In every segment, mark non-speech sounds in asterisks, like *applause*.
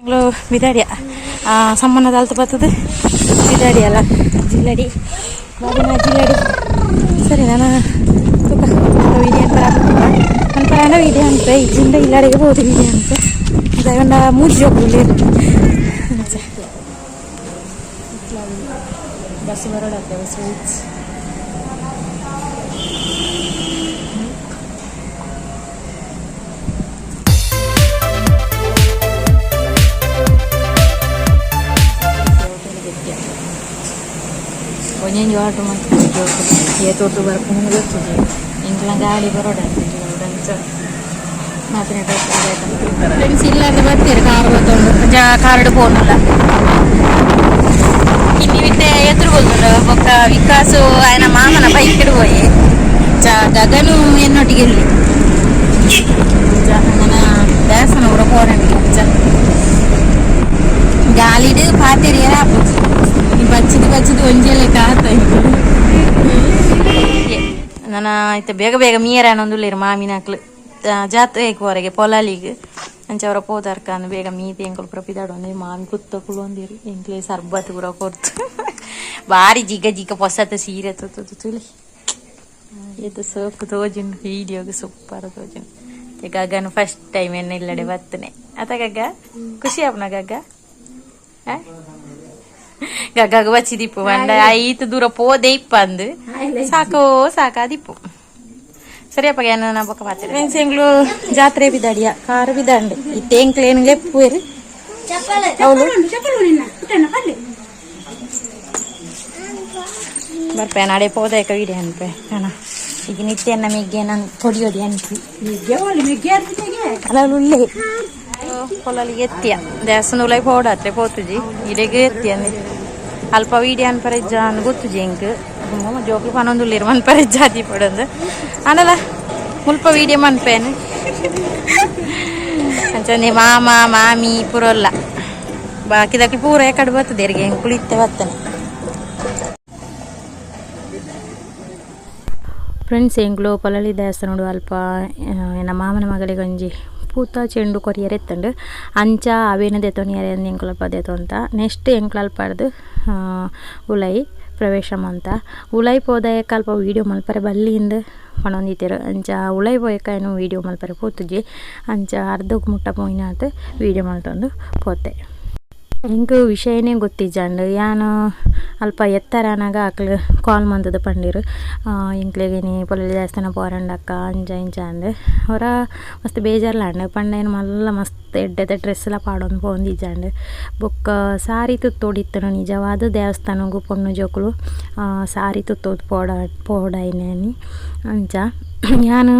ತಿಂಗಳು ಬಿದಾಡಿಯ ಸಮ್ಮನದ ಅಲ್ತು ಬರ್ತದೆ. ಬಿದಾಡಿ ಅಲ್ಲ, ಜಿಲ್ಲಡಿ. ಬಾದಿನ ಜಿಲ್ಲಡಿ. ಸರಿ, ನಾನು ತುಕ. ವಿಡಿಯೋ ಪರ ನನ್ನ ಪರಾನ ವಿಡಿಯೋ ಅಂತ. ಇಜ್ಜಿಂದ ಇಲ್ಲಾಡಿಗೆ ಹೋದ ವಿಡಿಯೋ ಅಂತ. ಅದನ್ನ ಮೂಜಿ ಹೋಗ್ಲಿ ಬಸ್ ಬರೋಣ ಸ್ವೀಟ್ಸ್ ಒಂಜೊಂಜಿ ಆಟೋ ಮಾಡ್ತೀನಿ ಏ ತೋಟು ಬರ್ಕೊಂಡು ಗೊತ್ತಿದೆ ಇಂಟ್ಲ ಗಾಡಿ ಬರೋಡಂತೆ ಮಾತಿನ ಫ್ರೆಂಡ್ಸ್ ಇಲ್ಲಾಂದ್ರೆ ಬರ್ತೀರಿ ಕಾರ್ ಬಂದು ಜ ಕಾರ್ಡ್ ಪೋನಲ್ಲ ಇಲ್ಲಿ ಬಿಟ್ಟೆ ಎದುರು ಬಂದಲ್ಲ ಒಬ್ಬ ವಿಕಾಸು ಆಯನ ಮಾಮನ ಬೈಕ್ ಹಿಡುವಯೇ ಜ ಗಗನು ಎನ್ನೊಟ್ಟಿಗೆ ಇಲ್ಲಿ ಜ ನನ್ನ ಡ್ಯಾನ್ಸ್ ಅವರ ಪೋರಂಡಿಗೆ ಜ ಗಾಲಿಡ್ ಪಾತಿರಿ ಏನಾಪ ಬಚ್ಚಿದು ಬಚ್ಚಿದು ಒಂಜೆಲೆ ಕಾತ ನನ್ನ ಆಯ್ತು, ಬೇಗ ಬೇಗ ಮೀರ ಅನ್ನೊಂದುಳ್ಳಿರು ಮಾಮಿನಾಕ್ಲು ಜಾತ್ರೆಗೆ ಹೊರಗೆ, ಪೊಲಾಲಿಗೆ. ಅಂಚೆ ಅವರ ಪೋದಾರ್ಕ ಅಂದ್ ಬೇಗ ಮೀತಿ ಎಂಕಲ್ ಪ್ರಪಿದಾಡು ಅಂದ್ರೆ ಮಾನ್ ಕುತ್ತಕ್ಕಳು ಅಂದಿರಿ ಎಂಕ್ಲೆ ಸರ್ಬತ್ ಕೂಡ ಕೊಡ್ತು. ಭಾರಿ ಜಿಗ ಜಿಗ ಹೊಸತ ಸೀರೆ ತೊತ್ತು ತುಳಿ ಇದು ಸೋಪು ತೋಜುನ್ ವೀಡಿಯೋಗೆ ಸೂಪರ್ ತೋಜುನ್ ಗಗನ್ ಫಸ್ಟ್ ಟೈಮ್ ಎನ್ನ ಇಲ್ಲಡೆ ಬರ್ತನೆ ಅತ ಗಗ್ಗ? ಖುಷಿ ಆಪ್ನ ಗಗ್ಗ? ಆ? ಗಗ್ಗಗ ಬಚ್ಚಿದಿಪ್ಪು ಬಂಡ ಐತು ದೂರ ಪೋದೆ ಇಪ್ಪ ಅಂದು ಸಾಕೋ ಸಾಕಾದಿಪ್ಪು ಸರಿಯಪ್ಪ ಏನು ನಾ ಬೊಕ್ಕ ಮಾಡ್ತೇನೆ ಫ್ರೆಂಡ್ಸ್ ಎಂಗ್ಳು ಜಾತ್ರೆ ಬಿದ್ದಾಡಿಯ ಕಾರು ಬಿದ್ದಾಂಡೆ ಈ ಟೇಂಕ್ಲು ಏನ್ಗೆ ಪೂರಿ ಅವಳು ಬರ್ಪೆ ನಾಳೆ ಪೋದಾಯಕ ವಿಡಿಯೋ ಅನ್ಪೆ ಅಣ್ಣ ಈಗ ನಿತ್ಯ ನಮಗೆ ನಾನು ಕೊಡಿಯೋದಿ ಅನ್ಪಿ ಅಲ್ಲ ಉಳ್ಳೆ खोलाला ಎತ್ತಿಯ ದೇವಸ್ಥಾನ ಉಲೈ ಓಡಾತ್ರೆ ಪೋತುಜಿ ಇಡೆಗೆ ಎತ್ತಿ ಅಲ್ಪ ವೀಡಿಯೋ ಅನ್ಪರೆಜ್ಜ ಅನ್ ಗೊತ್ತುಜಿ ಇಂಕ್ ಜೋಕಿ ಪನೊಂದುಳ್ಳಿರು ಮನ್ಪರೆಜ್ಜ ಅದಿ ಪಡೊಂದು ಅನಲ ಮುಲ್ಪ ವೀಡಿಯೋ ಮನ್ಪೇನು ಅಂಚನೆ ಮಾಮ ಮಾಮಿ ಪುರೊಲ್ಲ ಬಾಕಿದಕ್ಕೆ ಪೂರ ಯಾಕಡೆ ಬರ್ತದೆ ಇರಿಗೆ ಹೆಂಗೆ ಫ್ರೆಂಡ್ಸ್ ಹೆಂಗ್ಲೋ ಪೊಲಳಿ ದೇವಸ್ಥಾನ ನೋಡು ಅಲ್ಪ ನಮ್ಮ ಮಾಮನ ಮಗಳಿಗೆ ಒಂಜಿ ಪೂತ ಚೆಂಡು ಕೊರಿಯರ್ ಎತ್ತಂಡು ಅಂಚ, ಅವೇನ ದೆತೊನಿಯರೆ ಅಂದ್ ಎಂಕ್ಲಲ್ಪ ದೆತೊಂತ ನೆಕ್ಸ್ಟ್ ಎಂಕ್ಲಲ್ಪಡ್ದು ಉಲೈ ಪ್ರವೇಶ ಅಂತ. ಉಲೈ ಪೋದಾಯಕ ಅಲ್ಪ ವೀಡಿಯೋ ಮಲ್ಪರೆ ಬಲ್ಲಿಂದ ಪಣೊಂದಿತ್ತೆರು ಅಂಚ, ಉಲೈ ಪೋಯಕ ಏನು ವೀಡಿಯೋ ಮಲ್ಪರೆ ಪೋತುಜಿ ಅಂಚ ಅರ್ಧಕ್ಕೆ ಮುಟ್ಟ ಪೋಯಿನಾತ್ ವೀಡಿಯೋ ಮಲ್ತೊಂದು ಪೋತೆ. ಇಂಕ್ ವಿಷಯನೇ ಗೊತ್ತಿಜ್ಜಂಡು ಯಾನು ಅಲ್ಪ ಎತ್ತರನಾಗ ಆಕ್ಲು ಕಾಲ್ ಮಂದದ ಪಂಡಿರು. ಇಂಕ್ಲೆಗೇನಿ ಪೊಲಲಿ ದೇವಸ್ಥಾನ ಪೋರಂಡಕ್ಕ, ಅಂಜ ಇಂಜ ಅಂದು. ಅವರ ಮಸ್ತ್ ಬೇಜಾರ್ಲಾಂಡು ಪಂಡೇನು ಮಲ್ಲ ಮಸ್ತ್ ಎಡ್ಡೆದ ಡ್ರೆಸ್ ಎಲ್ಲ ಪಾಡೊಂದು ಪೋಂದಿಜ್ಜಂಡು ಬೊಕ್ಕ ಸಾರಿ ತುತ್ತೋಡಿತ್ತನು ನಿಜವಾದ ದೇವಸ್ಥಾನಗೂ ಪೊಣ್ಣು ಜೋಕುಲು ಸಾರಿ ತುತ್ತೋದು ಪೋಡ ಪೋಡಾಯಿನೇನಿ ಅಂಚ ಯಾನು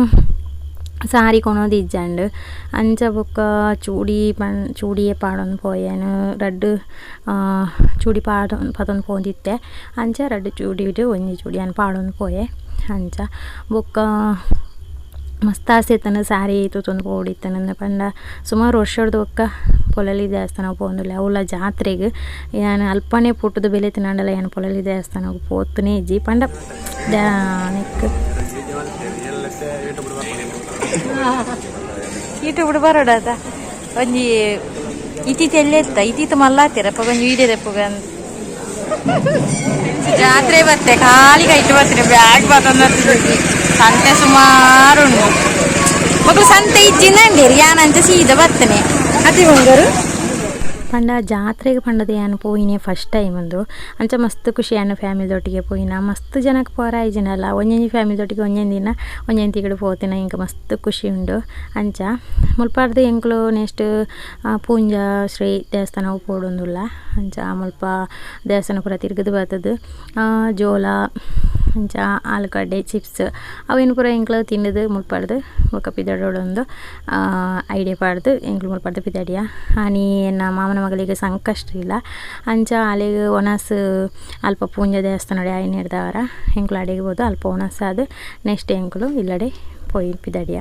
ಅಂಚ ಬೊಕ್ಕ ಚೂಡಿ ಪಣ್ ಚೂಡಿಯೇ ಪಾಡೊಂದು ಪೋಯೆನು ರಡ್ಡ್ ಚೂಡಿ ಪಾಡ ಪತೊಂದು ಪೋಂದಿತ್ತೆ ಅಂಚ ರಡ್ಡ್ ಚೂಡಿ ಇಡು ಒಂಜಿ ಚೂಡಿ ಅನ್ ಪಾಡೊಂದು ಪೋಯೆ ಅಂಚ ಬೊಕ್ಕ ಮಸ್ತ್ ಆಸೆ ಇತ್ತನ ಸಾರಿ ತುತ್ತೊಂದು ಪೋಡಿತ್ತನ ಪಂಡ ಸುಮಾರು ವರ್ಷದ ಒಕ್ಕ ಪೊಲಲಿ ದೇವಸ್ಥಾನ ಪೋಂದುಲ್ಲ ಅವಳ ಜಾತ್ರೆಗೆ ಏನು ಅಲ್ಪನೇ ಪುಟ್ಟದ ಬೆಲೆ ತಿನ್ನಂಡಲ್ಲ ಏನು ಪೊಲಲಿ ದೇವಸ್ಥಾನ ಪೋತನೇ ಇಜ್ಜಿ ಪಂಡ *laughs* ನೆಕ್ ಬರೋಡ ಅದ ಒಂಜಿ ಇತೀತ ಎಲ್ಲೇ ಇತ್ತ ಇತೀತ ಮಲ್ಲಾತಿರಪ್ಪ ಒಂಜಿ ಈಡೇರಪ್ಪ *laughs* ಜಾತ್ರೆ ಬತ್ತೆ ಖಾಲಿ ಕೈಟ್ ಬರ್ತೀರಿ ಬ್ಯಾಗ್ ಬಂತೆ ಸಂತೆ ಸುಮಾರು ಮಕ್ಕಳು ಸಂತೆ ಇಜ್ಜಿಂದಂಡೇರಿ ಯಾನಂತ ಸೀದ ಬರ್ತೇನೆ ಅತಿ ಬಂಗಾರು? ಪಂಡ ಜಾತ್ರೆಗೆ ಪಂಡದ ಏನು ಪೋಯಿನೇ ಫಸ್ಟ್ ಟೈಮ್ ಒಂದು ಅಂಚ ಮಸ್ತ್ ಖುಷಿ ಅನ್ನ ಫ್ಯಾಮಿಲಿದೊಟ್ಟಿಗೆ ಪೋಯಿನ ಮಸ್ತ್ ಜನಕ್ಕೆ ಪೋರಾಯಿ ಜನ ಅಲ್ಲ ಒಂಜೊಂಜಿ ಫ್ಯಾಮಿಲಿದೊಟ್ಟಿಗೆ ಒಂಜೊಂದು ದಿನ ಒಂಜೊಂದು ತಿಂಗಳು ಪೋತಿನ ಇಂಕ ಮಸ್ತ್ ಖುಷಿ ಉಂಡು ಅಂಚ ಮುಲ್ಪಾರ್ದು ಎಂಕ್ಲು ನೆಕ್ಸ್ಟ್ ಪೂಂಜ ಶ್ರೀ ದೇವಸ್ಥಾನ ಪೋಡೊಂದುಲ್ಲ ಅಂಚ ಮುಲ್ಪ ದೇವಸ್ಥಾನ ಪೂರ ತಿರುಗದು ಬರ್ತದೆ ಜೋಳ ಅಂಚ ಆಲೂಗಡ್ಡೆ ಚಿಪ್ಸ್ ಅವೇನು ಪೂರ ಎಂಕ್ಲು ತಿನ್ನದು ಮುಲ್ಪಾಡ್ದು ಬೊಕ್ಕ ಪಿದಾಡೋಡೊಂದು ಐಡಿಯಾ ಪಾಡ್ದು ಎಂಕ್ಲು ಮುಲ್ಪಾಡ್ದು ಪಿದಾಡಿಯ ಆನಿ ಎನ್ನ ಮಾಮನ ಮಗಳಿಗೆ ಸಂಕಷ್ಟ ಇಲ್ಲ ಅಂಚ ಅಲ್ಲಿಗೆ ಒಣಸ ಅಲ್ಪ ಪೂಂಜ ದೇವಸ್ಥಾನ ಆಯ್ನ ಹಿಡ್ದವರ ಎಂಕ್ಲು ಅಡಿಗೆಬೋದು ಅಲ್ಪ ಒಣಸ ಅದು ನೆಕ್ಸ್ಟ್ ಎಂಕ್ಲು ಇಲ್ಲಡೆ ಪೋಯಿ ಪಿದಡಿಯ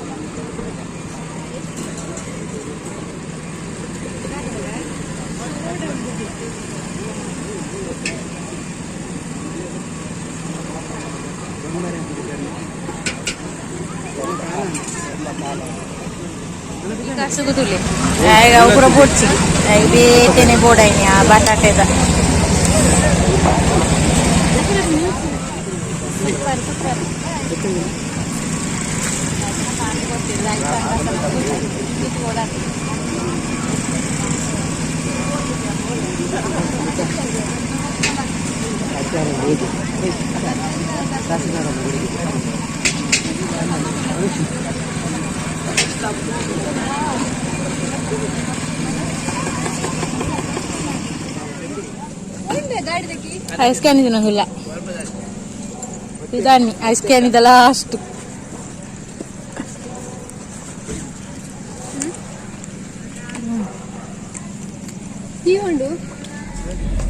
ಕಸುಗುದುಲೆ ಈಗ ಪೂರ ಬೋಡ್ಸಿ ಇದು ಏತೇನೆ ಬೋಡೈನಿ ಆ ಬಟಾಟೆದ Thank you. ಐಸ್ ಕ್ಯಾನ್ ಇದೆ ನಂಗಿಲ್ಲ ಇದಾನಿ ಐಸ್ ಕ್ಯಾನ್ ಇದೆ ಲಾಸ್ಟ್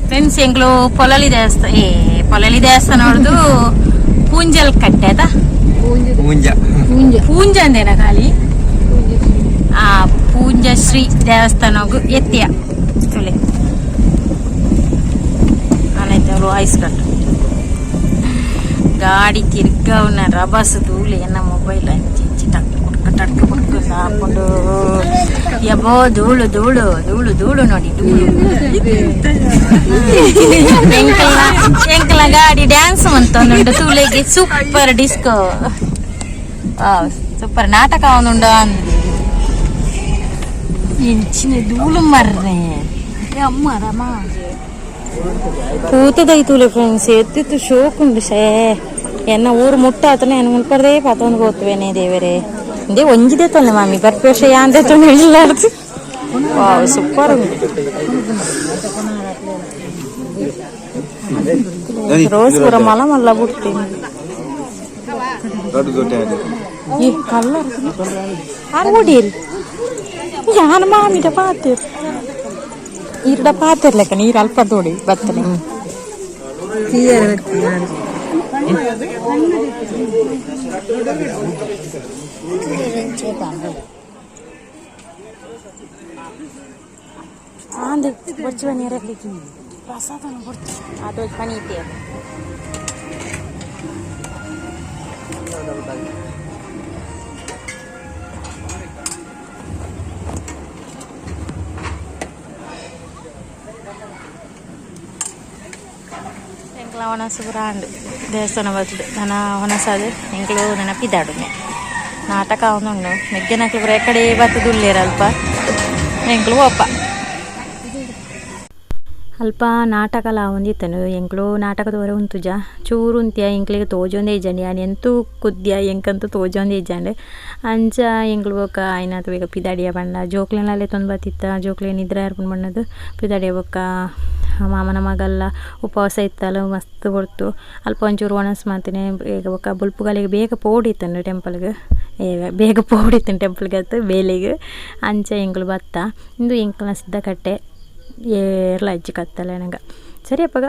ಫ್ರೆಂಡ್ಸ್ ಎಂಗ್ಳು ಪೊಲಲಿ ದೇವಸ್ಥಾನ ಏ ಪೊಲಲಿ ದೇವಸ್ಥಾನ ಹೊಡೆದು ಪೂಂಜಲ್ ಕಟ್ಟೆ ಆಯ್ತಾ ಮುಂಜ ಪೂಂಜ ಅಂದೇನ ಖಾಲಿ ಆ ಪೂಂಜಶ್ರೀ ದೇವಸ್ಥಾನಗೂ ಎತ್ತಿಯ ತುಳಿ ಆನೈತೆ ಐಸ್ ಕಟ್ಟು ಗಾಡಿ ತಿರ್ಗವನ ರಭಸ ತೂಲೆ ಎನ್ನ ಮೊಬೈಲ್ ಹಂಚಿ ಟಕ್ ಕುಡ್ಕ ಟಕ್ ಕುಡ್ಕ ಹಾಕೊಂಡು ಯಬೋ ಧೂಳು ಧೂಳು ಧೂಳು ಧೂಳು ನೋಡಿ ಎಂಕಲ ಗಾಡಿ ಡ್ಯಾನ್ಸ್ ಮಂತೊಂದುಂಡು ತೂಲೆಗೆ ಸೂಪರ್ ಡಿಸ್ಕೋ ಸೂಪರ್ ನಾಟಕ ಒಂದುಂಡು ಅಂದ್ರಿ ಇಂಚಿನ ಧೂಳು ಮರ್ರೆ ಅಮ್ಮ ರಮ ಕೂತದೈತುಲೆ ಫ್ರೆಂಡ್ಸ್ ಎತ್ತಿತ್ತು ಶೋಕುಂಡು ಶೇ ಎನ್ನ ಊರು ಮುಟ್ಟಾತನೆ ಎನ್ನ ಮುಲ್ಪಡ್ದೇ ಪಾತೊಂದು ಹೋತ್ವೇನೆ ದೇವರೇ ಇಂದೇ ಒಂಜಿದೆ ತೊಂದೆ ಮಾಮಿ ಬರ್ಪೇಶ ಯಾಂದೆ ತೊಂದು ಇಲ್ಲಾಡ್ದು ವಾವ್ ಸೂಪರ್ ಉಂಟು ರೋಸ್ ಪೂರ ಮಲ ಮಲ್ಲ ಬಿಡ್ತೀನಿ ದೊಡ್ಡ ದೊಡ್ಡ ಈ ಕಲ್ಲರ್ ಆರು ಓಡಿರಿ ಯಾನ ಮಾಮಿಟ ಪಾತಿರ್ ಈರ್ಡ ಪಾತಿರ್ಲೆಕ್ಕ ನೀರು ಅಲ್ಪ ತೋಡಿ ಬತ್ತನೆ ಆಂದು ಬಚ್ಚುವ ನೀರಲ್ಲಿ ಪ್ರಸಾದನ ಕೊಡ್ತು ಅದು ಪನಿ ಇತ್ತೆ ಅದು ಎಂಕ್ಲ ಒಣಸು ಬ್ರಾಂಡ್ ದೇವಸ್ಥಾನ ಬರ್ತದೆ ನನ್ನ ಒಣಸಾದ ಎಂಕ್ಲು ನೆನಪಿದ್ದಾಡುನೆ. ನಾಟಕ ಅವನುಂಡು ಮೆಗ್ಗೆನಕ್ಲು ಬರ ಕಡೆ ಬರ್ತದುಲ್ಲೇರಲ್ಪ ಎಂಕ್ಲು ಒಪ್ಪ. ಅಲ್ಪ ನಾಟಕಲ ಒಂದಿತ್ತನು ಎಂಕ್ಳು ನಾಟಕದವರೆ ಉಂತುಜ? ಚೂರು ಉಂತ್ಯ ತೋಜೊಂದೇ ಇಜ್ಜಂಡಿ ಯಾನ್ ಎಂತೂ ಕುದ್ಯ ಎಂಕಂತೂ ತೋಜೊಂದೇ ಇಜ್ಜಂಡೆ ಅಂಚ ಎಂಕ್ಲು ಬೊಕ್ಕ ಆಯ್ನಾತ ಬೇಗ ಪಿದಾಡಿಯ ಬಣ್ಣ? ಜೋಕ್ಲೆನಲ್ಲೇ ತೊಂದು ಬತ್ತಿತ್ತ ಜೋಕ್ಲೆ ಇದ್ರೆ ಅರ್ಪಣೆ ಬಣ್ಣದು ಪಿದಾಡಿಯ ಬೊಕ್ಕ ಮಾಮನ ಮಗಲ್ಲ ಉಪವಾಸ ಇತ್ತಲ್ಲ, ಮಸ್ತ್ ಕೊಡ್ತು. ಅಲ್ಪ ಒಂಚೂರು ಒಣಸ್ ಮಾತಿನೇ ಬೇಗ ಒಕ್ಕ ಬುಲ್ಪುಗಳಿಗೆ ಬೇಗ ಪೋಡಿತ್ತನು ಟೆಂಪಲ್ಗೆ. ಬೇಗ ಪೋಡಿತ್ತನು ಟೆಂಪಲ್ಗೆ ಅತ್ತು ಬೇಲಿಗೆ. ಅಂಚೆ ಎಂಕ್ಳು ಬತ್ತ. ಇಂದು ಎಂಕ್ಲನ ಸಿದ್ಧ ಕಟ್ಟೆ ಏರ್ಲ ಅಜ್ಜಿ ಕತ್ತಲೆ ನಂಗೆ ಸರಿ ಅಪ್ಪಗ